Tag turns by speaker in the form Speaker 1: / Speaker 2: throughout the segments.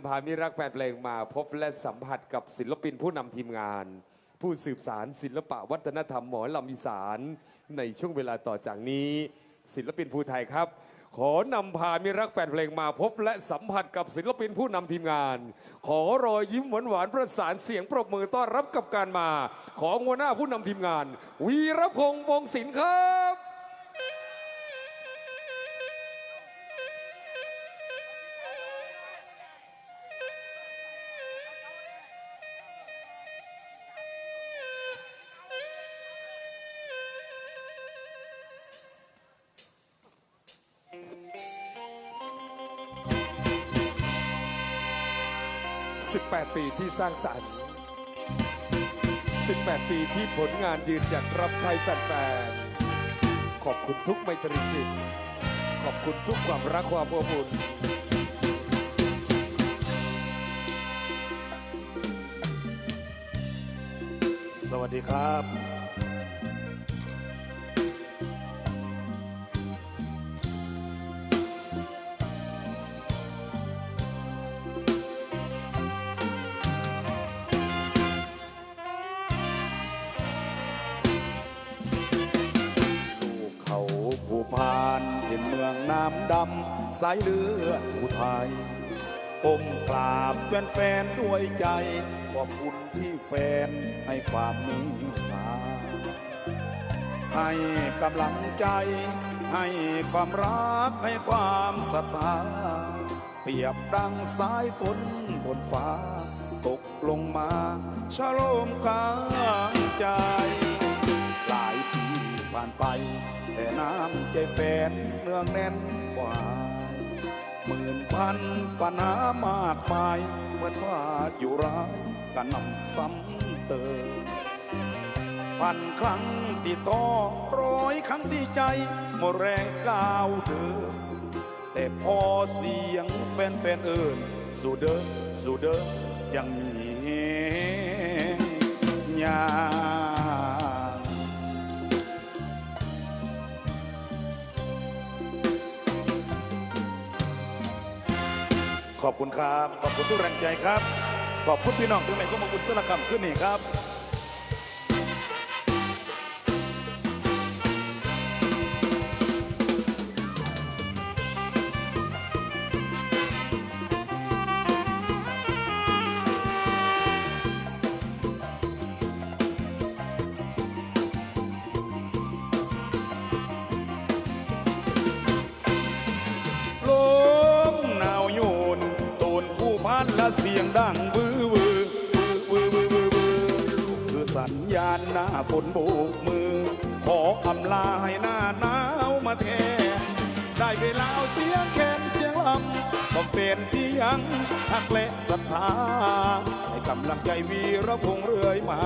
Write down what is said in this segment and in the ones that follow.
Speaker 1: ำพามิรักแฟนเพลงมาพบและสัมผัสกับศิลปินผู้นำทีมงาน ผู้สืบสารศิลปะวัฒนธรรมหมอลำอีสาน ในช่วงเวลาต่อจากนี้ ศิลปินผู้ไทยครับ ขอนำพามิรักแฟนเพลงมาพบและสัมผัสกับศิลปินผู้นำทีมงาน ขอรอยยิ้มหวานหวานๆประสานเสียงปรบมือต้อนรับกับการมา ของหัวหน้าผู้นำทีมงาน วีรพงษ์วงศิลป์ครับ 18 ปีที่สร้างสรรค์ 18 ปีที่ผลงานยืนหยัดรับใช้แฟนๆ ขอบคุณทุกไมตรีจิต ขอบคุณทุกความรักความอบอุ่น
Speaker 2: สวัสดีครับ น้ำดำสายเลือดผู้ไทยอมกราบแฟนๆด้วยใจ ขอบคุณที่แฟนให้ความมีตาให้กำลังใจ ให้ความรักให้ความศรัทธาเปรียบดังสายฝนบนฟ้า ตกลงมาชะโลมกลางใจ หลายปีผ่านไป แต่น้ำใจแฟนเนืองแน่นกว่าหมื่นพันปัญหามากมายเหมือนว่าอยู่ร้ายกันนำซ้ำเติมพันครั้งที่ต่อร้อยครั้งที่ใจหมดแรงก้าวเดินแต่พอเสียงแฟนๆเอิญสู่เดินสู่เดินยังมีแรงยา ขอบคุณครับ ขอบคุณทุกแรงใจครับ ขอบคุณพี่น้องทุกแม่ก็มาบุญสละคำขึ้นนี่ครับำลังใจวีระพงเรื่อยมา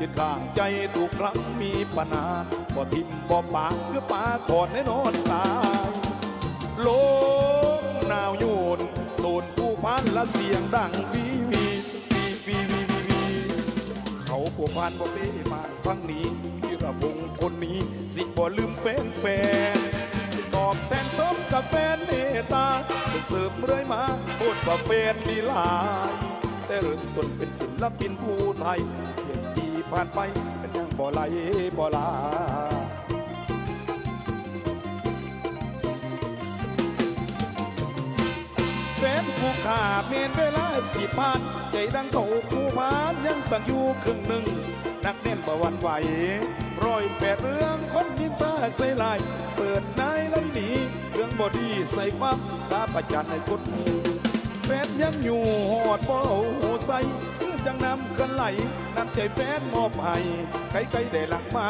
Speaker 2: ยึดข้างใจทุกครั้งมีปัญหาบ่ทิมบ่ปากคือปาขอดแน่นอนตายลมหนาวโยนโตนผู้พันละเสียงดังวีวีวีวีวีวีเขาผู้พันบ่เป้มาฟังนี้พี่ระพงคนนี้สิบ่ลืมแฟนแฟนตอบแทนสมกับแฟนเมตตาเสริมเรื่อยมาโคตรว่าแฟนดีหลาย แต่เริ่มต้นเป็นศิลปินผู้ไทยเพียงปีผ่านไปเป็นยังบ่ไหลบ่ลาแฟนผู้ขาเมนเวลาสิผ่าน ใจดังเขาผู้พานยังตั้งอยู่ครึ่งหนึ่ง นักเน้นบ่หวันไหวร้อยแปดเรื่องคนยิงตาใส่ลาย เปิดนายไล่หนีเรื่องบอดีใส่ความตาประจันในกดหมู แฟนยังอยู่หอดบ่หูใส่คือจังนำกันไหลน้ำใจแฟนมอบให้ใครๆได้หลังมา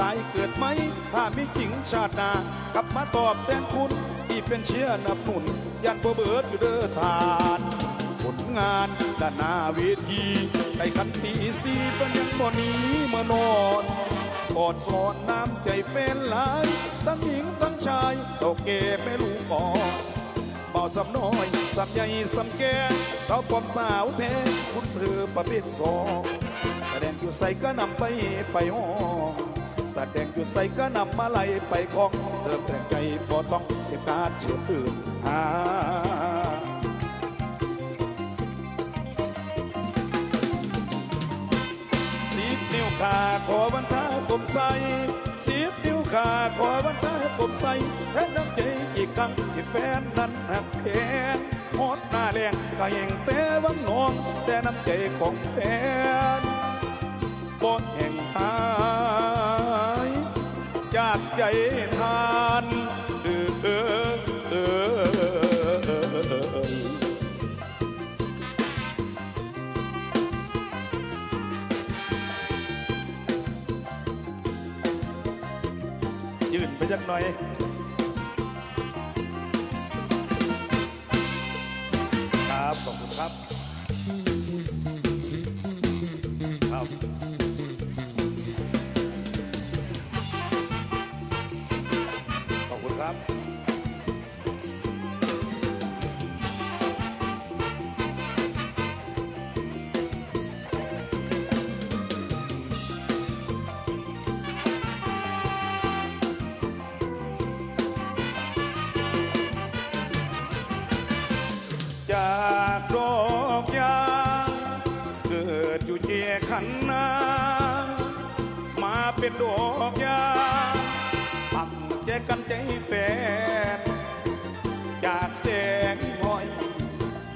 Speaker 2: ตายเกิดไหม ถ้ามีจริงชาติหน้ากลับมาตอบแทนคุณ ที่เป็นเชียร์นับหนุนยันบ่เบิดอยู่เด้อทานผลงานด้านหน้าเวทีไก่ขันตีสีเป็นยังบ่หนีมานอนกอดสอนน้ำใจเป็นหลาย ทั้งหญิงทั้งชายโตเกไม่รู้ก่อน สัำน้อยสัำใหญ่สัำแก่สาวปอมสาวแท้คุณเธอประเภทสองแสดงอยู่ใส่ก็นำไปไปห้องแสดงอยู่ใส่ก็นำมาไล่ไปของเธอแต่งใจบ่ต้องเก็บการเชื่อตื่นหาสิบนิ้วขาขอวันท้ากลมใสสิบนิ้วขาขอวันท้ากลมใสแทนน้ำ กังที่แฟนนั้นหักแพงฮอดหน้าแรงก็แห่งแต่วังนองแต่น้ำใจของแฟนบนแห่งหายจากใจทานเออเออเออเออยืนไปจักหน่อย ข แฟนจากแสงห้อย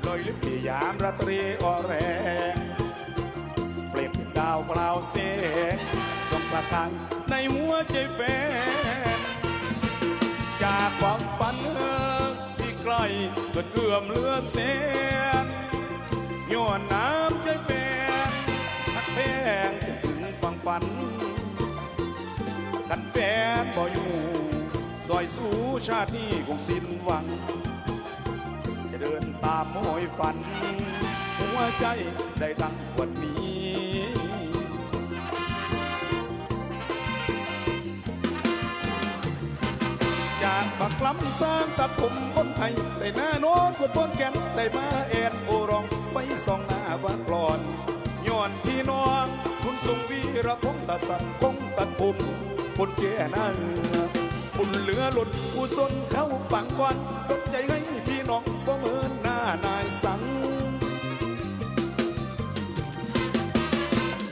Speaker 2: ลอยลิบยามราตรีอ่อแรงเปลี่ยนเป็นดาวเปล่าเสงส่องประกายในหัวใจแฟน จากความฝันที่ไกลเกิดเอื้อมเลือเสนย้อนน้ำใจแฟนทักแพงจนถึงฝั่งฝันกันแฟนบ่อยู่ ซอยสู้ชาตินี้คงสิ้นหวัง จะเดินตามมอยฝัน หัวใจได้ดังวันนี้จากบักล้ำสร้างตัดผมคนไทย ได้หน้าโน้นกดบนแก่นได้มาแอนโอรองไปส่องหน้าบ้ากลอนย้อนพี่น้อง คุณทรงวีระพงษ์ตัดสันคงตัดผมคนแก่หน้าเอ หลือหลุดผู้สนเข้าปังก่อนดนใจให้พี่น้องบ่เหมือนหน้านายสัง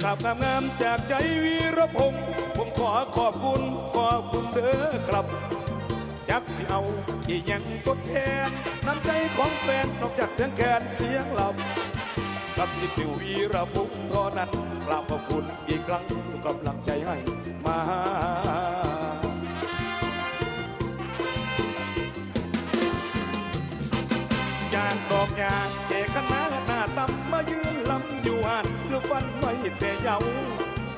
Speaker 2: กราบงามงามจากใจวีรพงษ์ผมขอขอบคุณ ขอบคุณเด้อครับจักสิเอาอีหยังทดแทนน้ำใจของแฟนนอกจากเสียงแคนเสียงลำกับสิปิววีรพงษ์เท่านั้นกราบขอบคุณอีกครั้งทุกกำลังใจให้ แต่เยา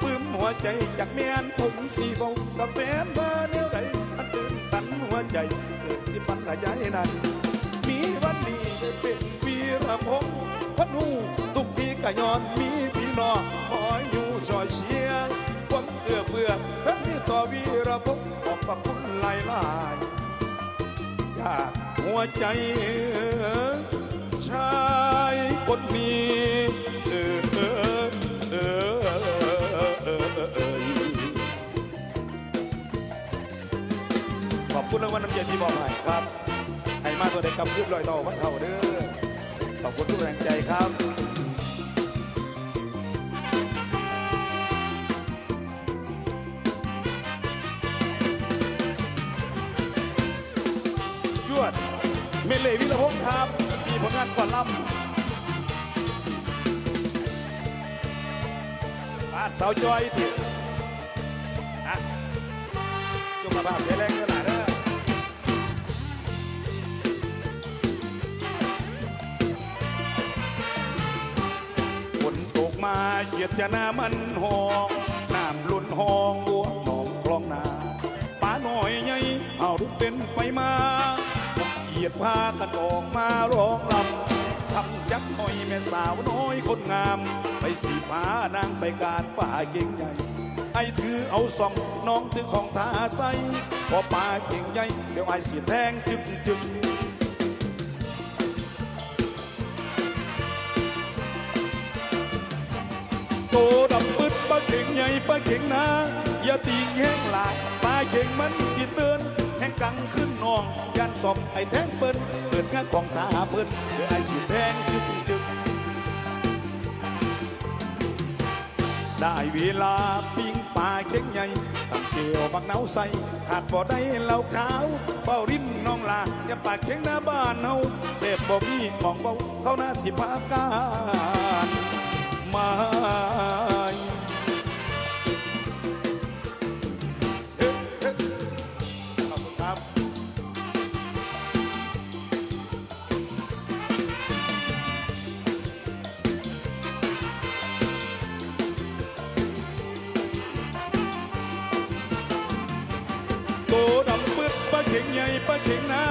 Speaker 2: ปื้มหัวใจจากเมียนผมสีเบากับแฟนบ้านแนวใดอันตื่นตันหัวใจเกิดสิปันระยายนั้นมีวันนี้เป็นวีรพงษ์พันหูทุกทีก็ย้อนมีพี่น้องคอยอยู่ซอยเชียร์ความเอื้อเฟื้อแฟนมีต่อวีรพงษ์ขอบพระคุณหลายหลายจากหัวใจชายคนนี้ คุณรางวัลน้ำเย็นที่บอกให้ครับให้มาตัวเด็กกับคืบลอยต่อวันเท่าเด้อขอบคุณทุกแรงใจครับยวดเมเลวิลพงศ์ครับมีผลงานก่อนล่ำบาดเสาจอยติอะสุขภาพแข็งเท่ เหยียดจะน้ามันหองน้ำลุ่นหองบัวหนองคลองนาป้าหน่อยไงเอาทุกเป็นไปมาเหยียดพากันออกมาร้องลำทำยักษ์หน่อยแม่สาวน้อยคนงาม ไปสีพานางไปการป่าเก่งใหญ่ไอ้ถือเอาสองน้องถือของทาใสพอป่าเก่งใหญ่เดี๋ยวไอ้สีแทงจึกจึกาเข่งใหญ่ป้าเข่งนาอย่าตีแห้งหลายป้าเข่งมันสิเตือนแห้งกังขึ้นนองยันสอบไอ้แทงเปิ้นเปิดงานของทาเปิ้นเดี๋ยวไอ้สิแทงจึกจึกได้เวลาปิ้งปลาเข็งใหญ่ตั้งเกลียวบักเนาใส่ขาดบ่ได้เหล้าขาวเป้ารินน้องลาอย่าปากเข็งหน้าบ้านเฮาเสพบ่มีหมองเบาเข้าหน้าสิพาการมา ข่งใหญ่ปลาเข่งนา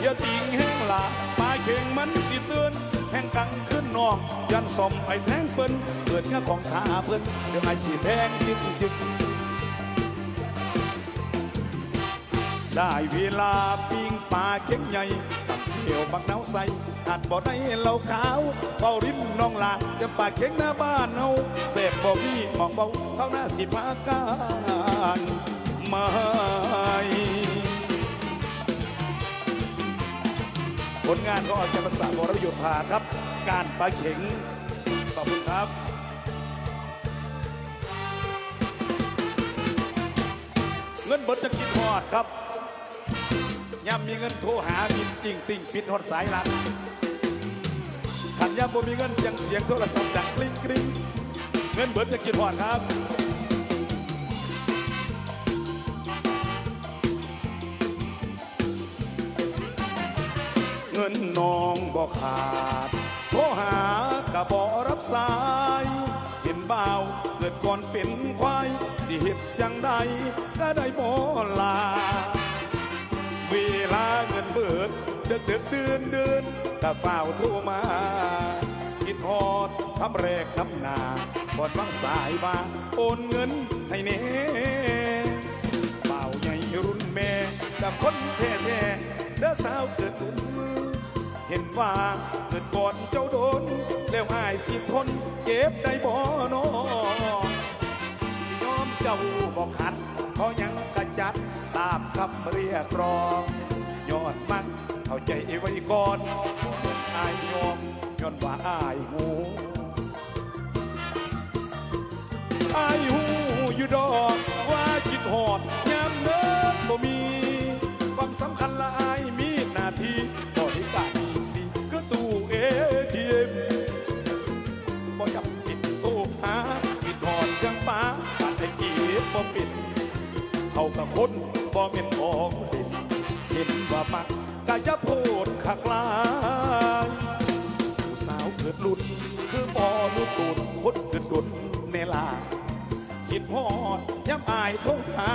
Speaker 2: อย่าติงแห้งละปลาเข่งมันสิเตือนแห้งกังขึ้นนอกยันสมไอ้แทงเปิ้นเกิดเงาของขาเปิ้นเดี๋ยวไอ้สิแทงจิกจิกได้เวลาปิ้งปลาเข่งใหญ่ตับเขียวบักเนาใส่หัดบ่ได้เหล้าขาวเบาริมน้องลาจะปลาเข่งหน้าบ้านเฮาเสพบ่มีหมองเบาเข้าหน้าสิพาการมา ลงานก็ออกจากภาษาบรยุทธาครับ การปลาเข็ง ขอบคุณครับเงินเบิดจะกินหอดครับย่ำมีเงินโทรหาบินติ่งติ่งปิดหอดสายลัดขันย่ำบ่มีเงินยังเสียงโทรศัพท์ดังกริ๊งกริ๊งเงินเบิดจะกินหอดครับ งินน้องบอกขาดโทรหากะบอกรับสาย เห็นบ่าวเกิดก่อนเป็นควายสิเหตุจังใดก็ได้บอลา เวลาเงินเบิดเดึกดึกเดือนเดือนกะเฝ้าโทรมาคิดฮอดทำแรกน้ำหนาบอดบังสายมาโอนเงินให้เน่เป่าใหญ่รุ่นแม่กับคนแท้ๆเด้อสาวเกิดตุ้มมือ เห็นว่าเกิดก่อนเจ้าโดน แล้วอายสิทนเก็บได้บ่นอยอมเจ้าบอกขัดเพราะยังกระจัดตามคำเรียกร้อง ยอดมันเข้าใจไว้ก่อนอายยอมย้อนว่าอายหูอายหูอยู่ดอกว่าคิดหอดยามเนินบ่มี ความสำคัญละอาย บ่ปิดเขากับคนบ่เป็นของเล่นเห็นว่ามักกะจะโพดขักลายผู้สาวเกิดหลุดคือปอลูกตูนคนเกิดดุนเนลาคิดพอดย้ำอายโทษหา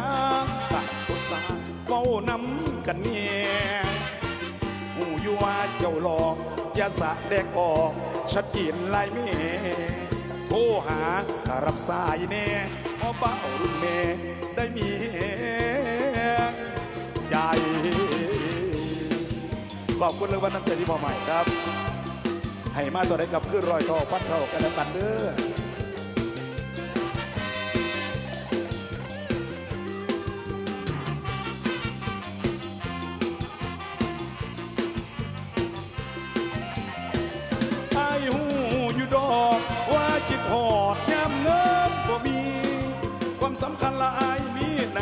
Speaker 2: ตักคนสาเว้านำกันเนี่ยหูอยู่ว่าเจ้าหลอกอย่าสะแดงออกชัดเจนลายเมโทรหาถ้ารับสายแน่พ อเบ้ารุ่นแม่ได้มีใจ ขอบคุณเลยวันน้ำใจที่พอใหม่ครับ ให้มาตัวได้กับขึ้นรอยทอพัดเท่ากันแล้วกันเด้อ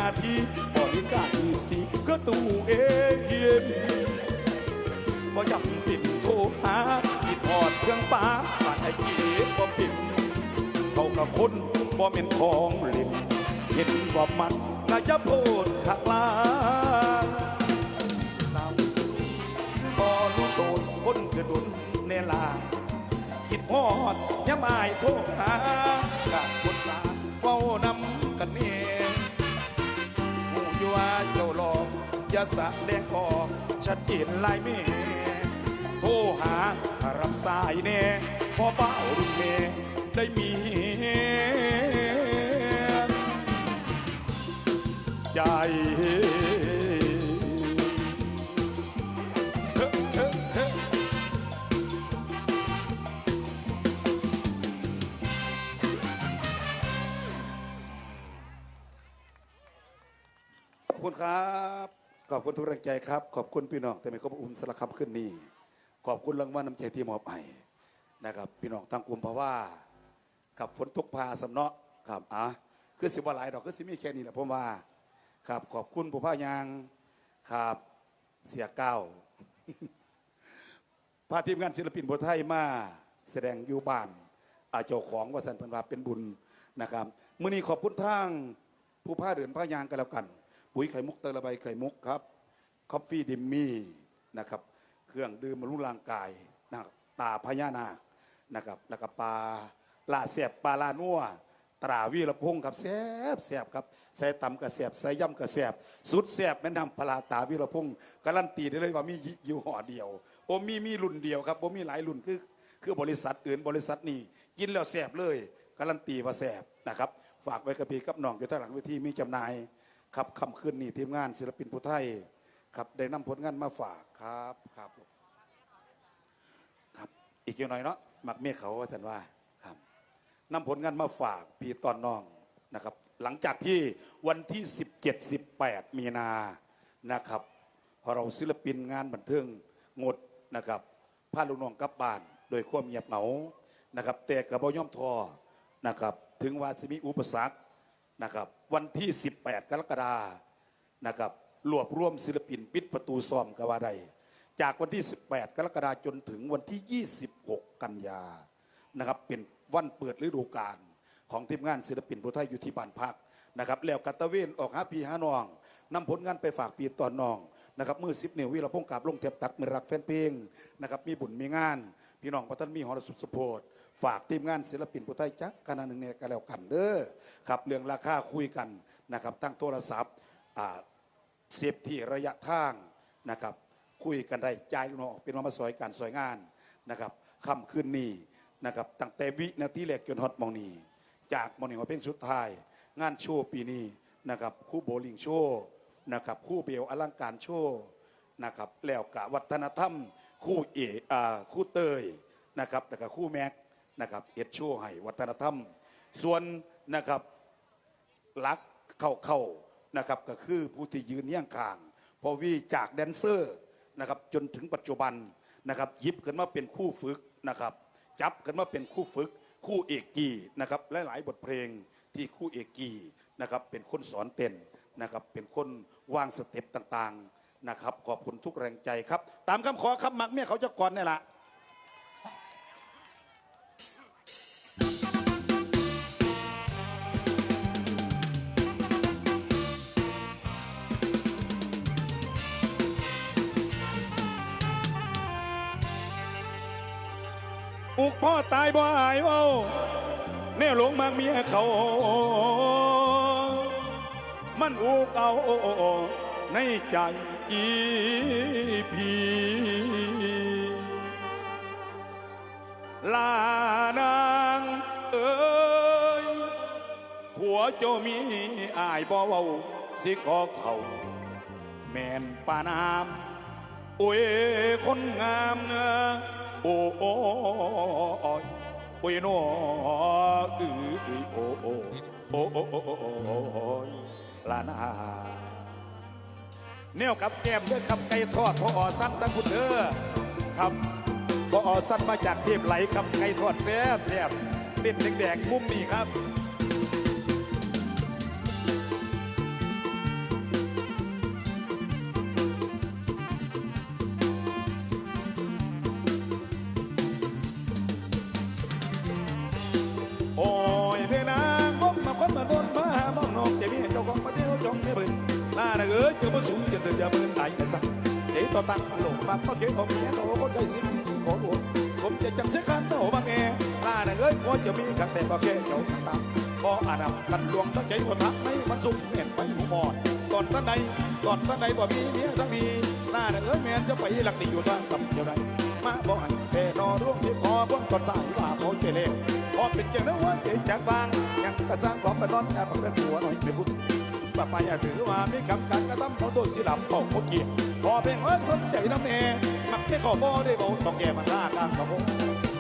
Speaker 2: าที่บริการอีกสิก็ตู้เอเย็นบ่จำปิดโทรหาจิตหอดเครื่องป้าบาดไอ้เกีบ่ปิดเขากับคนบ่เป็นของเล่นเห็นบ่มันน่าจะโพดขักลายสาวพอรู้โตนคนกระดุนเนลาคิดฮอดย้ำอายโทรหากะคนสาเว้านำกันเองหูอยู่ ว่าเจ้าหลอกอย่าสะแดงออกชัดเจนลายเมโทรหารับสายแน่พอเบ้ารุ่นเมได้มีใจ คุณครับ ขอบคุณทุกแรงใจครับ ขอบคุณพี่น้องแต่ไม่ขอบอุ่นสารคำขึ้นนี่ ขอบคุณรางวัลน้ำใจที่มอบให้นะครับ พี่น้องตั้งกลุ่มเพราะว่ากับฝนตกพาสำเนาะครับอะคือสิบว่าหลายดอกคือสิมีแค่นี้แหละผมว่า ครับ ขอบคุณผู้พายางครับเสียเก้าพาทีมงานศิลปินบทไทยมาแสดงอยู่บ้านอาเจ้าของวสันต์พันวาเป็นบุญนะครับมื่อนี้ขอบคุณทางผู้พาเดินพายางกันแล้วกัน ปุ๋ยไข่มุกเตอระใบไข่มุกครับคอฟฟี่ดิมมี่นะครับ เครื่องดื่มบำรุงร่างกายนะครับตาพญานาคนะครับแล้วก็ปลาลาเสียบปลาลานัวตราวีระพงศ์ครับแซ่บแซ่บครับใส่ตำกระแสบใส่ย่ำกระแสบสุดแซ่บแม่นำปลาตาวีระพงศ์การันตีได้เลยว่ามีอยู่ห่อเดียวโอมีมีรุ่นเดียวครับโอมีหลายรุ่นคือคือบริษัทอื่นบริษัทนี้กินแล้วแซ่บเลยการันตีว่าแซ่บนะครับ ฝากไว้กับพี่กับน้องอยู่ท่าหลังเวทีมีจำหน่าย ครับคำคืนนี้ทีมงานศิลปินผู้ไทยครับได้นำผลงานมาฝากครับครับครับอีกอย่างหน่อยเนาะมักเมียเขาว่าท่านว่าครับนำผลงานมาฝากพี่ตอนน้องนะครับ หลังจากที่วันที่ 17 18 มีนานะครับพอเราศิลปินงานบันเทิงงดนะครับพาลูกน้องกลับบ้าน โดยความเงียบเหงานะครับ แต่กระบอย่อมทอนะครับ ถึงว่าสิมีอุปสรรค นะครับวันที่ 18 กรกฎานะครับรวบรวมศิลปินปิดประตูซ้อมกว่าใดจากวันที่ 18 กรกฎาคมจนถึงวันที่ 26 กันยานะครับเป็นวันเปิดฤดูกาลของทีมงานศิลปินผู้ไทยอยู่ที่บ้านพักนะครับแล้วกัตตะเวนออกหาพี่หานองนำผลงานไปฝากปีตอนน้องนะครับมือสิบนิ้ววิรพงศ์กับลงเทปตักมือรักแฟนเพลงนะครับมีบุญมีงาน พี่น้องพระท่านมีหอรสุดสโพด ฝากทีมงานศิลปินผู้ไทยจักคณะหนึ่งเนี่ยก็แล้วกันเด้อครับเรื่องราคาคุยกันนะครับตั้งโทรศัพท์อ่าเสียบที่ระยะทางนะครับคุยกันได้จ่ายลูกน้องเป็นว่ามาซอยการซอยงานนะครับค่ำคืนนี้นะครับตั้งแต่วินาทีแรกจนฮอตมองนีจากมองนีมาเป็นสุดท้าย งานโชว์ปีนี้นะครับคู่โบลิ่งโชว์นะครับคู่เบลอลังการโชว์นะครับแล้วกะวัฒนธรรม คู่เออ่าคู่เตยนะครับแล้วก็คู่แม็ก นะครับเอ็ดโชว์ให้วัฒนธรรม ส่วนนะครับลักเข้าเข้านะครับก็คือผู้ที่ยืนเยี่ยงข้างพอวีจากแดนเซอร์นะครับจนถึงปัจจุบันนะครับยิบขึ้นมาเป็นคู่ฝึกนะครับ จับขึ้นมาเป็นคู่ฝึก คู่เอกกีนะครับหลายๆบทเพลงที่คู่เอกกีนะครับเป็นคนสอนเต้นนะครับเป็นคนวางสเต็ปต่างๆนะครับขอบคุณทุกแรงใจครับ ตามคำขอคำมักเนี่ยเขาจะก่อนนี่แหละ อุกพ่อตายบ่อายเว้าแน่หลงมากเมียเขา มันอุกเอาในใจอีพีลานางเอ้ยผัวเจ้ามีอายบ่เว้าสิขอเขา แม่นปานามโอ้ยคนงามเนอ โอ้โอ้ยโอ้ยน้ออือโอ้โอ้โอ้โอ้โอ้โอโอยลานาเนี่ยกับแก้มเด้อครับไก่ทอดพออสั้นตั้งคุณเด้อครับพออสั้นมาจากเทพไหลครับไก่ทอดแซ่บแซ่บเต้นแดงๆมุมนี่ครับ บ่สูงจะเตือนจะเบิ่งตายนะสักเจ๊ต่อตั้งหลงมาก็เก็บของเมียเขาคนใจสิขอโทษผมจะจังเสียกันโตบางแงลาเอ้ยพอจะมีกันแต่บ่แค่เจ้าตาบ่อาดับกันลวงตั้งใจคนทักไม่มันสุกเห็นไปหูมอดก่อนท่านใดก่อนท่านใดบ่มีเมียทั้งดีลาเอ้ยแม่นจะไปหลักดีอยู่ทางกับเจ้าใดมาบ่ให้แต่นอร่วงที่คอพวกก่อนสายว่าเขาเจเล่พอเป็นเจ้าแล้วว่าเจจากบางยังกระสร้างความเป็นนอนแอบเป็นหัวหน่อยไม่พูด ป้าไปอย่าถือว่ามีคำการกระทำของตัวสิลับตกโมกี้พอเพียงว่าสนใจน้ำเนมักไม่ขอบ่ได้บอกต้องแก่มันร่ากางกระพง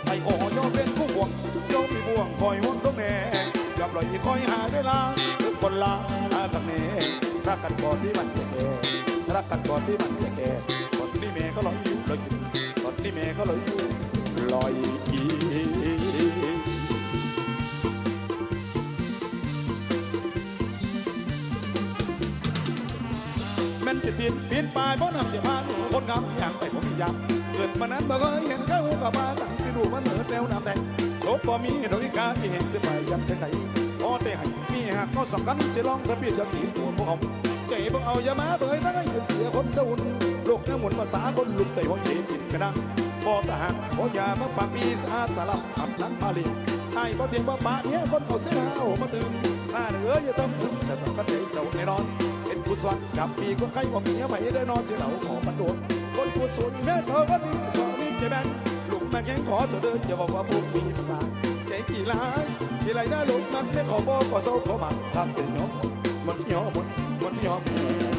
Speaker 2: ไอ้โอ้โยเป็นผู้ห่วงโยมีบ่วงคอยห่วงต้องแน่ยอมลอยคอยหาเวลาทุกคนลาหากับเนรักกันก่อนที่มันจะแก่รักกันก่อนที่มันจะแก่ก่อนที่แม่ก็ลอยอยู่ลอยอยู่ก่อนที่แม่ก็ลอยอยู่ลอยอี ปีนปีนป่ายเพราะน้ำเสียมาหนูคนงามอย่างไปผมยามเกิดมานั้นบ่เคยเห็นเข้ากับมาตั้งที่ดูมันเหนือแนวน้ำแดงโซบ่มีดอกอีกาที่เห็นเสียไปยับเป็นไหนพอแต่ให้มีหากก็สองกันเสียลองกระปิดจะตีตัวพวกเขาใจพวกเอาอย่ามาเบยตั้งให้เสียคนเดุนโลกน้ำหมุนภาษาคนลุกแต่หัวใจปิดกระดังพอทหารพอยามาปากปีสาสลับอับลังมาลีไอ้พอเทียงว่าปะเนี้ยคนเขาเสียเอามาตื่นถ้าเหนืออย่าต้องซึ้งแต่สังกัดใจเจ้าแน่นอน สอนกับปีก็ใกล้ว่ามียไม่ได้นอนเสียเหล่าขอมันโดนคนผู้สูนแม่เธอวันนี้สิขอมีใจแบ่งลูกแม่แข็งขอตัวเดินอย่าบอกว่าพวกมีปัญหาใจกี่ล้านกี่ไรน่าลุกมักไม่ขอบอกขอโซ่ขอมาทำเป็นยอมมันที่ยอมมันที่ยอม